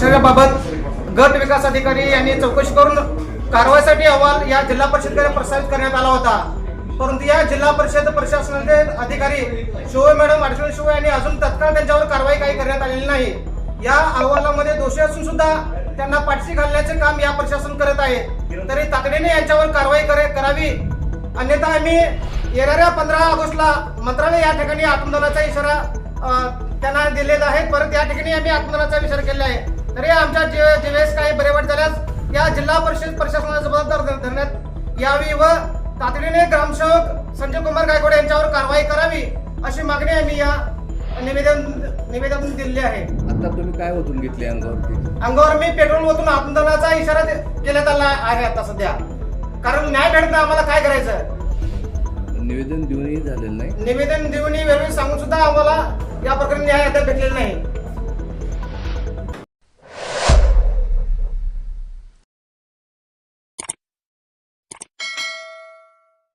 शहराबाबत गट विकास अधिकारी यांनी चौकशी करून कारवाईसाठी अहवाल या जिल्हा परिषदेकडे प्रसारित करण्यात आला होता. परंतु या जिल्हा परिषद प्रशासनाचे अधिकारी शिवय मॅडम अडचणी शिवय यांनी अजून तत्काळ त्यांच्यावर कारवाई काही करण्यात आलेली नाही. या अहवालामध्ये दोषी असून सुद्धा त्यांना पाठशी घालण्याचे काम या प्रशासन करत आहे. तरी तातडीने यांच्यावर कारवाई करावी. अन्यथा आम्ही येणाऱ्या पंधरा ऑगस्टला मंत्रालय या ठिकाणी आत्मदनाचा इशारा त्यांना दिलेला आहे. परत या ठिकाणी आम्ही आत्मदनाचा इशारा केलेला आहे. तरी आमच्या जे जेवेळेस काही बरे वाईट झाल्यास या जिल्हा परिषद प्रशासनाला जबाबदार धर- धरण्यात यावी व तातडीने ग्रामसेवक संजय कुमार गायकवाड यांच्यावर कारवाई करावी अशी मागणी आम्ही या निवेदन निवेदन दिलेले आहे. आता तुम्ही काय ओतून घेतले अंगावरती? अंगावर मी पेट्रोल ओतून आत्मदनाचा इशारा देण्यात आला आहे आता सध्या. कारण न्याय भेटत आम्हाला काय करायचं? निवेदन देऊनही झालेलं नाही. निवेदन देऊन वेळोवेळी सांगून सुद्धा आम्हाला या प्रकरणी न्याय अद्याप